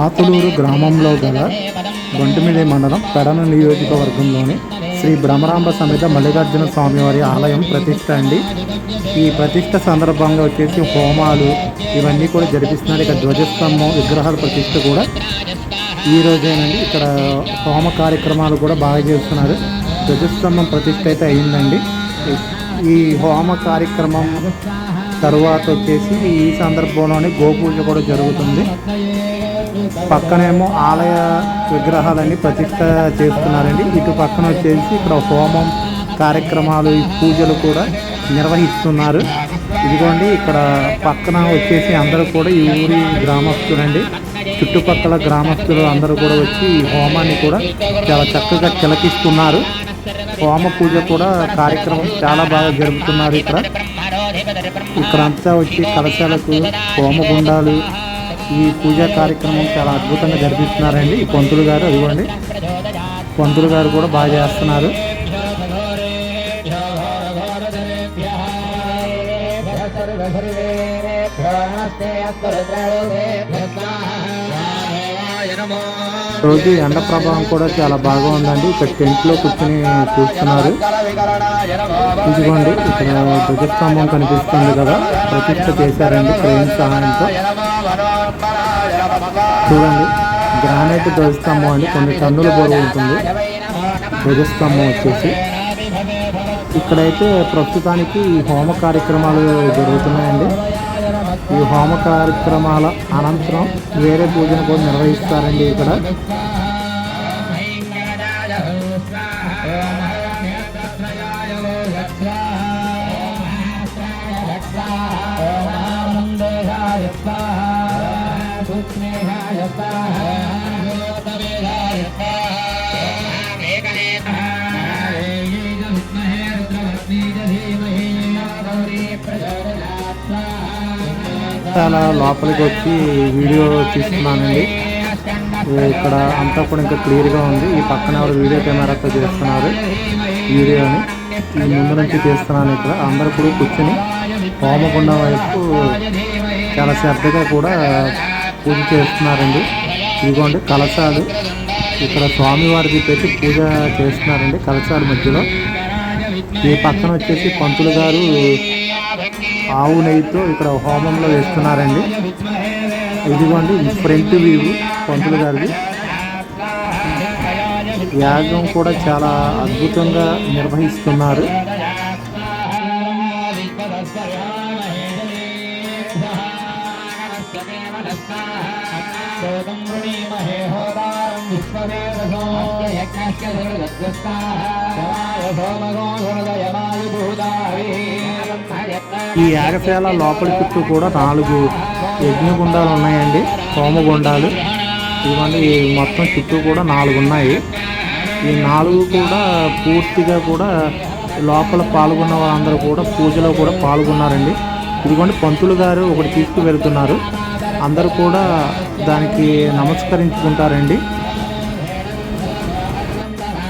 ఆతులూరు గ్రామంలో గల గొంటిమిడి మండలం పెడన నియోజకవర్గంలోని శ్రీ భ్రమరాంబ సమేత మల్లికార్జున స్వామివారి ఆలయం ప్రతిష్ట అండి. ఈ ప్రతిష్ట సందర్భంగా వచ్చేసి హోమాలు ఇవన్నీ కూడా జరిపిస్తున్నారు. ఇక ధ్వజస్తంభం విగ్రహాల ప్రతిష్ట కూడా ఈ రోజేనండి. ఇక్కడ హోమ కార్యక్రమాలు కూడా బాగా చేస్తున్నారు. ధ్వజస్తంభం ప్రతిష్ట అయితే అయిందండి. ఈ హోమ కార్యక్రమం తరువాత వచ్చేసి ఈ సందర్భంలోనే గోపూజ కూడా జరుగుతుంది. పక్కనేమో ఆలయ విగ్రహాలన్నీ ప్రతిష్ట చేస్తున్నారండి. ఇటు పక్కన వచ్చేసి ఇక్కడ హోమం కార్యక్రమాలు పూజలు కూడా నిర్వహిస్తున్నారు. ఇదిగోండి ఇక్కడ పక్కన వచ్చేసి అందరూ కూడా ఈ ఊరి గ్రామస్తులండి. చుట్టుపక్కల గ్రామస్తులు అందరూ కూడా వచ్చి ఈ హోమాన్ని కూడా చాలా చక్కగా తిలకిస్తున్నారు. హోమ పూజ కూడా కార్యక్రమం చాలా బాగా జరుపుతున్నారు ఇక్కడ. ఇక్కడ అంతా వచ్చి కలశాలకు హోమగుండాలు ఈ పూజా కార్యక్రమం చాలా అద్భుతంగా జరిపిస్తున్నారండి. ఈ పంతులు గారు అదిగోండి. పంతులు గారు కూడా బాగా చేస్తున్నారు. రోజు ఎండ ప్రభావం కూడా చాలా బాగా ఉందండి. ఇక్కడ టెంట్లో కూర్చొని చూస్తున్నారు. ఇదిగోండి ఇక్కడ ధ్వజస్తంభం కనిపిస్తుంది కదా. ప్రతిష్ట చేశారండి క్రెయిన్ సహాయంతో. చూడండి. గ్రానైట్ ధ్వజస్తంభం అండి కొన్ని టన్నుల బరువు ఉంటుంది. ధ్వజస్తంభం వచ్చేసి. ఇక్కడైతే ప్రస్తుతానికి ఈ హోమ కార్యక్రమాలు జరుగుతున్నాయండి. ఈ హోమ కార్యక్రమాల అనంతరం వేరే పూజను కూడా నిర్వహిస్తారండి ఇక్కడ. తన లోపలికి వచ్చి వీడియో తీస్తున్నానండి. ఇక్కడ అంతా కూడా ఇంకా క్లియర్గా ఉంది. ఈ పక్కన ఎవరు వీడియో కెమెరాతో చేస్తున్నారు వీడియోని. ఈ ముందు నుంచి తీస్తున్నాను ఇక్కడ. అందరూ కూడా కూర్చొని హోమగుండం వైపు చాలా శ్రద్ధగా కూడా పూజ చేస్తున్నారండి. ఇదిగోండి కలశాలు. ఇక్కడ స్వామివారికి పెట్టి పూజ చేస్తున్నారండి కలశాల మధ్యలో. ఈ పక్కన వచ్చేసి పంతులు గారు ఆవు నెయ్యితో ఇక్కడ హోమంలో వేస్తున్నారండి. ఇదిగోండి ఫ్రంట్ వ్యూ పంతులు గారిది. యాగం కూడా చాలా అద్భుతంగా నిర్వహిస్తున్నారు. ఈ యాగశాల లోపల చుట్టూ కూడా నాలుగు యజ్ఞగుండాలు ఉన్నాయండి. హోమగుండాలు ఇవన్నీ మొత్తం చుట్టూ కూడా నాలుగు ఉన్నాయి. ఈ నాలుగు కూడా పూర్తిగా కూడా లోపల పాల్గొన్న వాళ్ళందరూ కూడా పూజలో కూడా పాల్గొన్నారండి. ఇదిగోండి పంతులు గారు ఒకటి తీసుకు వెళ్తున్నారు అందరూ కూడా దానికి నమస్కరించుకుంటారండి.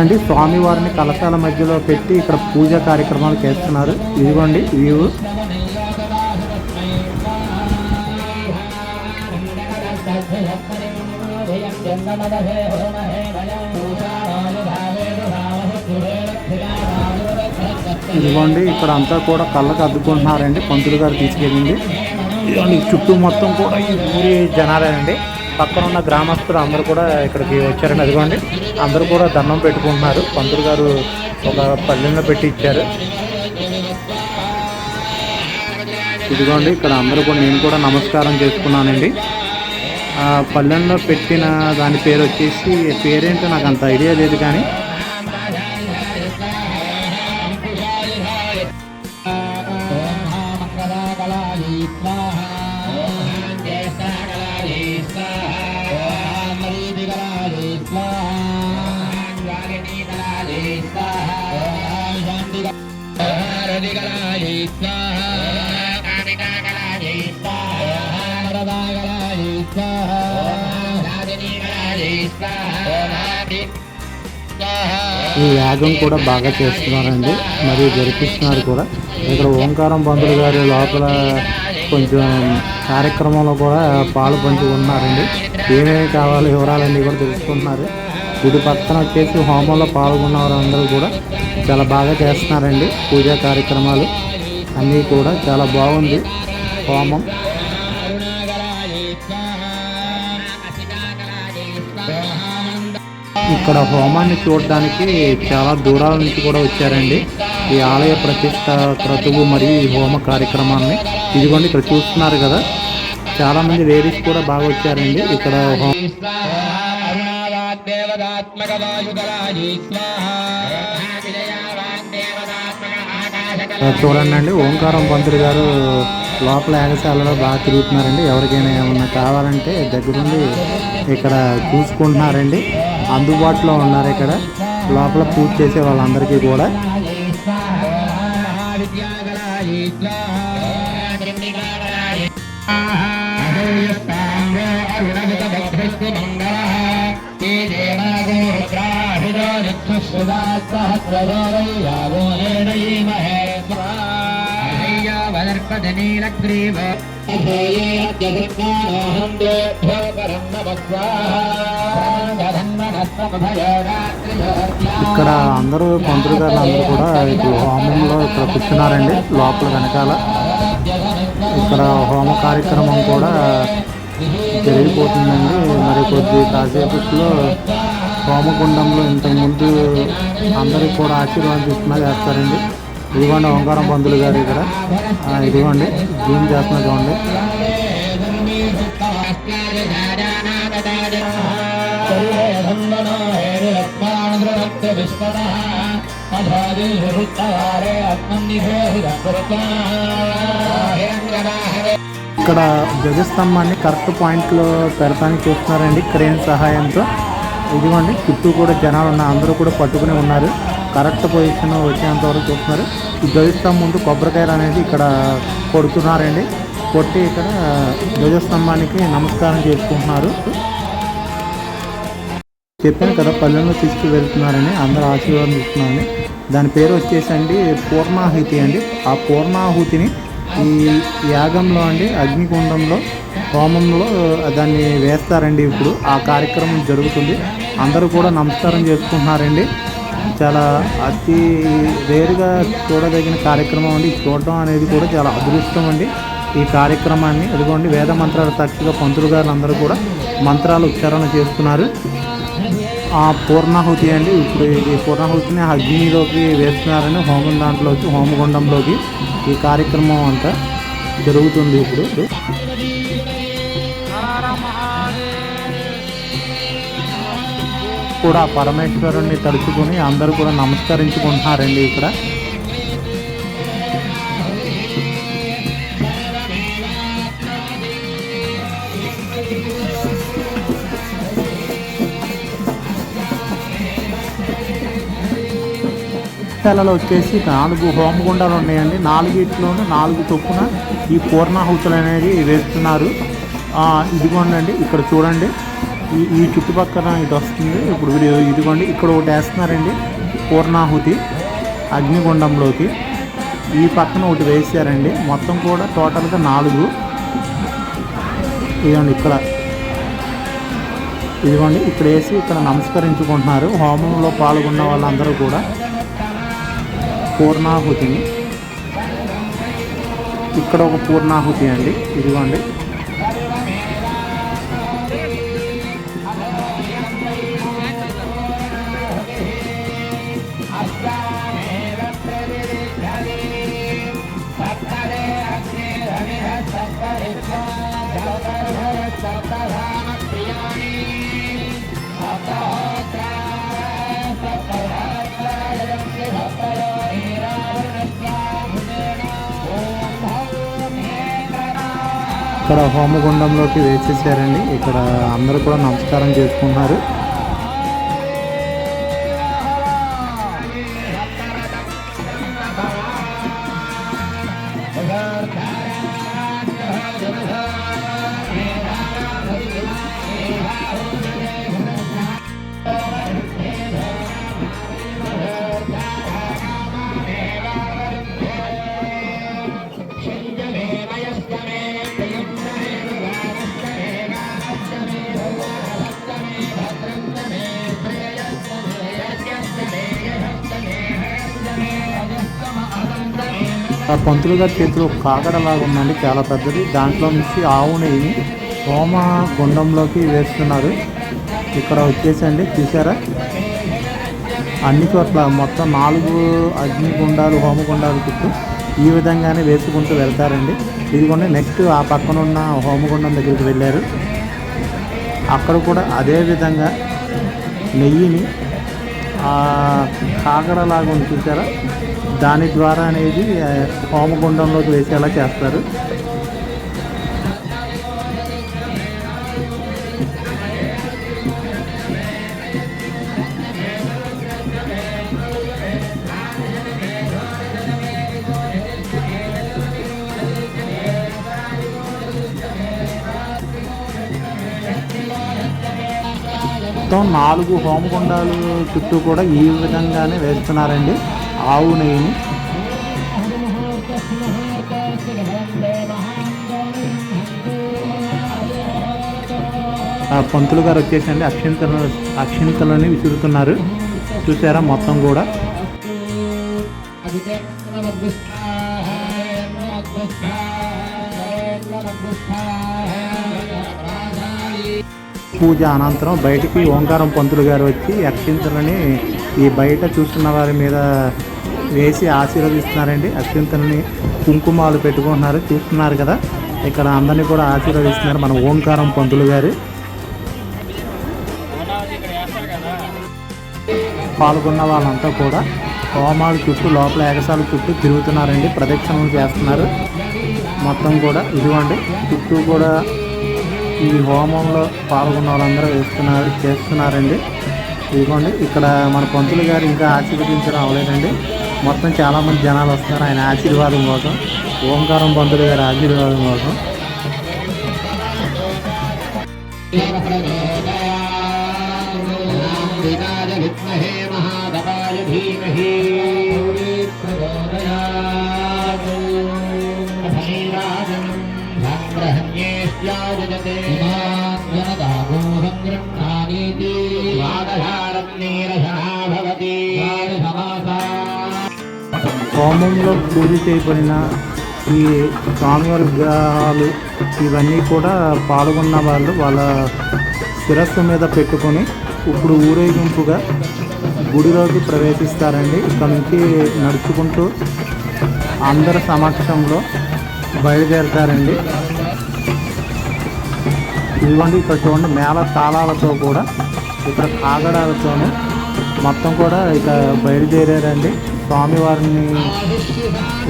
అండి స్వామివారిని కలశాల మధ్యలో పెట్టి ఇక్కడ పూజ కార్యక్రమాలు చేస్తున్నారు. ఇదిగోండి వ్యూ ఇదిగోండి ఇక్కడ అంతా కూడా కళ్ళకు అద్దుకుంటున్నారండి పంతులు గారు తీసుకెళ్ళింది. ఇదిగోండి చుట్టూ మొత్తం కూడా ఈ ఊరి జనాలేనండి పక్కన ఉన్న గ్రామస్తులు అందరూ కూడా ఇక్కడికి వచ్చారండి అదిగోండి. అందరూ కూడా దండం పెట్టుకుంటున్నారు. పంతులు గారు ఒక పల్లెల్లో పెట్టి ఇచ్చారు. ఇదిగోండి ఇక్కడ అందరూ కూడా నేను కూడా నమస్కారం చేసుకున్నానండి. పల్లెల్లో పెట్టిన దాని పేరు వచ్చేసి పేరేంటో నాకు అంత ఐడియా లేదు కానీ ఈ యాగం కూడా బాగా చేస్తున్నారండి. మరియు జరిపిస్తున్నారు కూడా. ఇక్కడ ఓంకారం పంతులు గారి లోపల కొంచెం కార్యక్రమంలో కూడా పాలు పంచి ఉన్నారండి. ఏమేమి కావాలి వివరాలన్నీ కూడా తెలుసుకుంటున్నారు. గుడి పక్కన వచ్చేసి హోమంలో పాల్గొన్న వారందరూ కూడా చాలా బాగా చేస్తున్నారండి పూజా కార్యక్రమాలు. అన్నీ కూడా చాలా బాగుంది హోమం. ఇక్కడ హోమాన్ని చూడడానికి చాలా దూరాల నుంచి కూడా వచ్చారండి. ఈ ఆలయ ప్రతిష్ట క్రతువు మరియు ఈ హోమ కార్యక్రమాన్ని ఇదిగోండి ఇక్కడ చూస్తున్నారు కదా. చాలా మంది లేడీస్ కూడా బాగా వచ్చారండి. ఇక్కడ హోమ చూడండి అండి ఓంకారం పంతులు గారు లోపల యాగశాలలో బాగా తిరుగుతున్నారండి. ఎవరికైనా ఏమన్నా కావాలంటే దగ్గరుండి ఇక్కడ చూసుకుంటున్నారండి. అందుబాటులో ఉన్నారు ఇక్కడ. లోపల పూజ చేసే వాళ్ళందరికీ కూడా. ఇక్కడ అందరూ పంతులు గారు అందరూ కూడా ఇప్పుడు హోమంలో ఇక్కడ కూర్చున్నారండి లోపల వెనకాల. ఇక్కడ హోమ కార్యక్రమం కూడా జరిగిపోతుందండి. మరి కొద్ది కాసేపట్లో హోమకుండంలో ఇంతకుముందు అందరికి కూడా ఆశీర్వాదం తీసుకున్నా చేస్తారండి. ఇదిగోండి ఓంకారం పంతులు గారు ఇక్కడ. ఇదిగోండి జూమ్ చేస్తున్నా చూడండి. ఇక్కడ ధ్వజస్తంభాన్ని కరెక్ట్ పాయింట్లో పెడతానికి చూస్తున్నారండి క్రేన్ సహాయంతో. ఇదిగోండి చుట్టూ కూడా జనాలు ఉన్నారు. అందరూ కూడా పట్టుకుని ఉన్నారు. కరెక్ట్ పొజిషన్ వచ్చేంత వరకు చూస్తున్నారు. ఈ ధ్వజస్తంభం ముందు కొబ్బరికాయలు అనేది ఇక్కడ కొడుతున్నారండి. కొట్టి ఇక్కడ ధ్వజస్తంభానికి నమస్కారం చేసుకుంటున్నారు. చెప్పాను కదా పల్లెల్లో తీసుకు వెళ్తున్నారని అందరూ ఆశీర్వాదం ఇస్తున్నారని దాని పేరు వచ్చేసండి పూర్ణాహుతి అండి. ఆ పూర్ణాహుతిని ఈ యాగంలో అండి అగ్నికుండంలో హోమంలో దాన్ని వేస్తారండి ఇప్పుడు. ఆ కార్యక్రమం జరుగుతుంది. అందరూ కూడా నమస్కారం చేసుకుంటున్నారండి. చాలా అతి రేరుగా చూడదగిన కార్యక్రమం అండి. ఇది చూడడం అనేది కూడా చాలా అదృష్టం అండి. ఈ కార్యక్రమాన్ని అదిగోండి వేద మంత్రాలు తక్కువగా పంతులు గారు అందరూ కూడా మంత్రాలు ఉచ్చారణ చేస్తున్నారు. ఆ పూర్ణాహుతి అండి. ఇప్పుడు ఈ పూర్ణాహుతిని అగ్నిలోకి వేస్తున్నారని హోమం దాంట్లోకి హోమగుండంలోకి ఈ కార్యక్రమం అంతా జరుగుతుంది ఇప్పుడు. కూడా పరమేశ్వరుణ్ణి తలుచుకుని అందరూ కూడా నమస్కరించుకుంటున్నారండి ఇక్కడ. పాఠశాలలో వచ్చేసి నాలుగు హోమగుండాలు ఉన్నాయండి. నాలుగిట్లోనూ నాలుగు చొప్పున ఈ పూర్ణాహుతులు అనేది వేస్తున్నారు. ఇదిగోండి ఇక్కడ చూడండి. ఈ ఈ చుట్టుపక్కల ఇది వస్తుంది. ఇప్పుడు వీడియో ఇదిగోండి ఇక్కడ ఒకటి వేస్తున్నారండి పూర్ణాహుతి అగ్నిగుండంలోకి. ఈ పక్కన ఒకటి వేసారండి మొత్తం కూడా టోటల్గా నాలుగు. ఇదిగోండి ఇక్కడ. ఇదిగోండి ఇక్కడ వేసి ఇక్కడ నమస్కరించుకుంటున్నారు. హోమంలో పాల్గొన్న వాళ్ళందరూ కూడా. పూర్ణాహుతిని. ఇక్కడ ఒక పూర్ణాహుతి అండి ఇదిగోండి. ఇక్కడ హోమగుండంలోకి వేసేసారండి. ఇక్కడ అందరూ కూడా నమస్కారం చేసుకుంటున్నారు. పంతులు గారి చేతిలో ఒక ఉందండి చాలా పెద్దది. దాంట్లో నుంచి ఆవు నెయ్యి హోమ గుండంలోకి వేస్తున్నారు. ఇక్కడ వచ్చేసండి చూసారా? అన్ని చోట్ల మొత్తం నాలుగు అగ్నిగుండాలు హోమగుండాలు చుట్టూ ఈ విధంగానే వేసుకుంటూ వెళ్తారండి. ఇదిగోండి నెక్స్ట్ ఆ పక్కన ఉన్న హోమగుండం దగ్గరికి వెళ్ళారు. అక్కడ కూడా అదే విధంగా నెయ్యిని కాకడలాగా ఉంది చూసారా? దాని ద్వారా అనేది హోమగుండంలోకి వేసేలా చేస్తారు. మొత్తం నాలుగు హోమగుండాలు చుట్టూ కూడా ఈ విధంగానే వేస్తున్నారండి. ఆవు నెయ్యిని. ఆ పంతులు గారు వచ్చేసండి. అక్షింతలు అక్షింతలని విసురుతున్నారు. చూసారా మొత్తం కూడా? పూజ అనంతరం బయటికి ఓంకారం పంతులు గారు వచ్చి అక్షింతలని ఈ బయట చూస్తున్న వారి మీద వేసి ఆశీర్వదిస్తున్నారండి. అత్యంతని కుంకుమాలు పెట్టుకుంటున్నారు. చూస్తున్నారు కదా. ఇక్కడ అందరినీ కూడా ఆశీర్వదిస్తున్నారు మన ఓంకారం పంతులు గారు. పాల్గొన్న వాళ్ళంతా కూడా హోమాల చుట్టూ లోపల ఎగసాల చుట్టూ తిరుగుతున్నారండి. ప్రదక్షిణలు చేస్తున్నారు. మొత్తం కూడా ఇదిగోండి. చుట్టూ కూడా ఈ హోమంలో పాల్గొన్న వాళ్ళందరూ వేస్తున్నారు చేస్తున్నారండి. ఇదిగోండి ఇక్కడ మన పంతులు గారు ఇంకా ఆశీర్వదించడం అవ్వలేదండి మొత్తం చాలామంది జనాలు వస్తున్నారు ఆయన ఆశీర్వాదం కోసం ఓంకారం పంతులు గారి ఆశీర్వాదం కోసం వినాయ విద్మహే హోమంలో పూజ చేయబడిన ఈ స్వామివారి విగ్రహాలు ఇవన్నీ కూడా పాల్గొన్న వాళ్ళు వాళ్ళ శిరస్సు మీద పెట్టుకొని ఇప్పుడు ఊరేగింపుగా గుడిలోకి ప్రవేశిస్తారండి. ఇక్కడ నుంచి నడుచుకుంటూ అందరి సమక్షంలో బయలుదేరతారండి. ఇదిగోండి ఇక్కడ చూడండి మేళ తాళాలతో కూడా ఇక్కడ కాగడాలతోనే మొత్తం కూడా ఇక బయలుదేరారండి. స్వామివారిని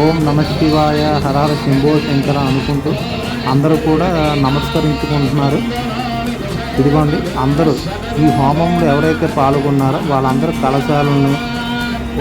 ఓం నమ శివాయ హరహర శంభో శంకర అనుకుంటూ అందరూ కూడా నమస్కరించుకుంటున్నారు. ఇదిగోండి అందరూ ఈ హోమంలో ఎవరైతే పాల్గొన్నారో వాళ్ళందరూ కలశాలను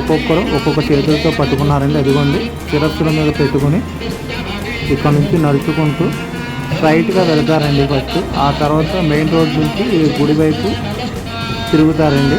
ఒక్కొక్కరు ఒక్కొక్క చేతులతో పట్టుకున్నారండి. అదిగోండి శిరస్సుల మీద పెట్టుకొని ఇక్కడ నుంచి నడుచుకుంటూ స్ట్రైట్గా వెళ్తారండి ఫస్ట్. ఆ తర్వాత మెయిన్ రోడ్ నుంచి గుడి వైపు తిరుగుతారండి.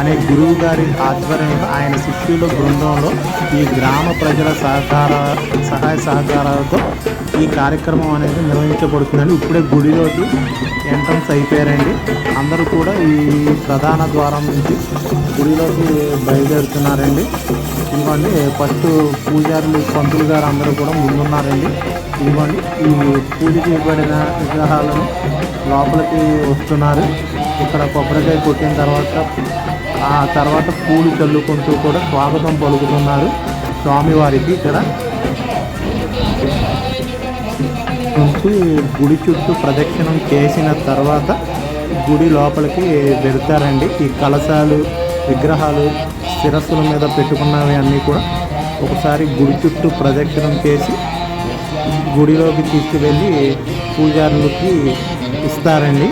అనే గురువు గారి ఆధ్వర్యంలో ఆయన శిష్యుల బృందంలో ఈ గ్రామ ప్రజల సహకార సహాయ సహకారాలతో ఈ కార్యక్రమం అనేది నిర్వహించబడుతుందండి. ఇప్పుడే గుడిలోకి ఎంట్రన్స్ అయిపోయారండి. అందరూ కూడా ఈ ప్రధాన ద్వారం నుంచి గుడిలోకి బయలుదేరుతున్నారండి. ఇదిగోండి ఫస్ట్ పూజారులు పంతులు గారు అందరూ కూడా ముందున్నారండి. ఇదిగోండి ఈ పూజ చేయబడిన విగ్రహాలను లోపలికి వస్తున్నారు. ఇక్కడ కొబ్బరికాయ కొట్టిన తర్వాత ఆ తర్వాత పూలు చల్లుకుంటూ కూడా స్వాగతం పలుకుతున్నారు స్వామివారికి ఇక్కడ. నుంచి గుడి చుట్టూ ప్రదక్షిణం చేసిన తర్వాత గుడి లోపలికి వెళ్తారండి. ఈ కలశాలు విగ్రహాలు శిరస్సుల మీద పెట్టుకున్నవి అన్నీ కూడా ఒకసారి గుడి చుట్టూ ప్రదక్షిణం చేసి గుడిలోకి తీసుకువెళ్ళి పూజారులకి ఇస్తారండి.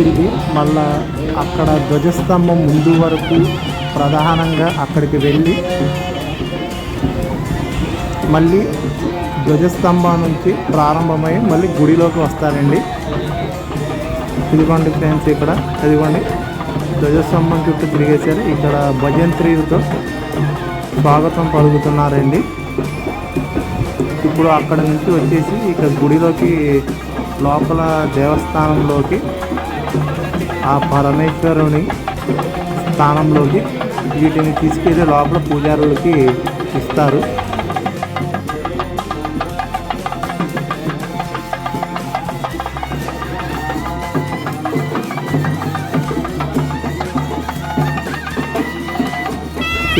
తిరిగి మళ్ళా అక్కడ ధ్వజస్తంభం ముందు వరకు ప్రధానంగా అక్కడికి వెళ్ళి మళ్ళీ ధ్వజస్తంభం నుంచి ప్రారంభమై మళ్ళీ గుడిలోకి వస్తారండి. ఇదిగోండి ఫ్రెండ్స్ ఇక్కడ ఇదిగోండి. ధ్వజస్తంభం చుట్టూ తిరిగేశారు. ఇక్కడ భజంత్రీలతో స్వాగతం పలుకుతున్నారండి. ఇప్పుడు అక్కడ నుంచి వచ్చేసి ఇక్కడ గుడిలోకి లోపల దేవస్థానంలోకి ఆ పరమేశ్వరుని స్థానంలోకి వీటిని తీసుకెళ్ళి లోపల పూజారులకి ఇస్తారు.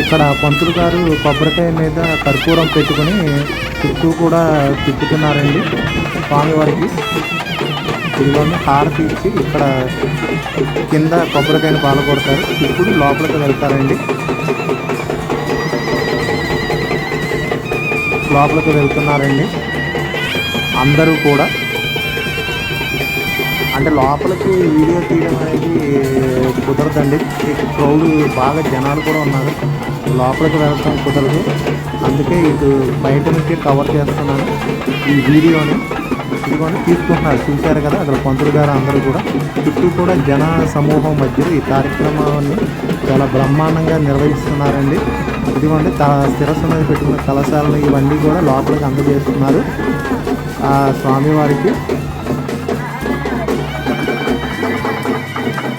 ఇక్కడ పంతులు గారు కొబ్బరికాయ మీద కర్పూరం పెట్టుకొని చుట్టూ కూడా తిప్పుతున్నారండి స్వామివారికి. ఇదిగోండి హారతి ఇచ్చి ఇక్కడ కింద కొబ్బరికాయలు పాలు కొడతారు. ఇప్పుడు లోపలికి వెళ్తారండి. లోపలికి వెళ్తున్నారండి. అందరూ కూడా. అంటే లోపలికి వీడియో తీయడం అనేది కుదరదండి. క్రౌడ్ బాగా జనాలు కూడా ఉన్నారు. లోపలికి వెళ్ళడం కుదరదు. అందుకే ఇటు బయట నుంచి కవర్ చేస్తున్నాను ఈ వీడియోని. ఇదిగోండి తీసుకుంటున్నారు. చూశారు కదా అక్కడ పంతులు గారు అందరూ కూడా. చుట్టూ కూడా జన సమూహం మధ్యలో ఈ కార్యక్రమాన్ని చాలా బ్రహ్మాండంగా నిర్వహిస్తున్నారండి. ఇదిగోండి త శిరస్సు మీద పెట్టుకున్న కలశాలను ఇవన్నీ కూడా లోపలికి అందజేస్తున్నారు. ఆ స్వామివారికి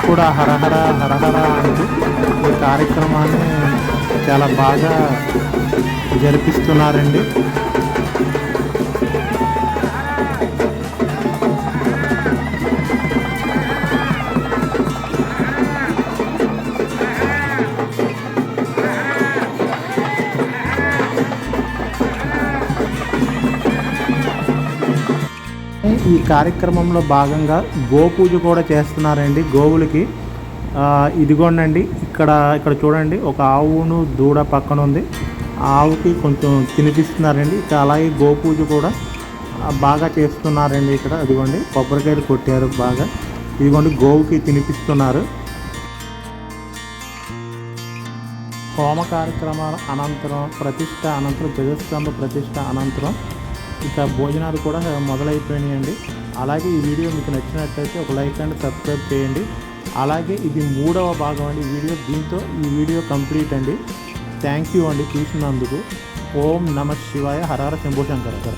కూడా హరహర హరహర అంటూ ఈ కార్యక్రమాన్ని చాలా బాగా జరిపిస్తున్నారండి. ఈ కార్యక్రమంలో భాగంగా గోపూజ కూడా చేస్తున్నారండి గోవులకి. ఇదిగోండి ఇక్కడ ఇక్కడ చూడండి ఒక ఆవును దూడ పక్కన ఉంది ఆ ఆవుకి కొంచెం తినిపిస్తున్నారండి. ఇక అలాగే గోపూజ కూడా బాగా చేస్తున్నారండి ఇక్కడ. ఇదిగోండి కొబ్బరికాయలు కొట్టారు బాగా. ఇదిగోండి గోవుకి తినిపిస్తున్నారు. హోమ కార్యక్రమాల అనంతరం ప్రతిష్ట అనంతరం ధ్వజస్తంభ ప్రతిష్ట అనంతరం ఇక భోజనాలు కూడా మొదలైపోయినాయండి. అలాగే ఈ వీడియో మీకు నచ్చినట్లయితే ఒక లైక్ అండ్ సబ్స్క్రైబ్ చేయండి. అలాగే ఇది మూడవ భాగం అండి వీడియో. దీంతో ఈ వీడియో కంప్లీట్ అండి. థ్యాంక్ యూ అండి. చూసినందుకు ఓం నమ శివాయ. హరహర శంభో శంకర్.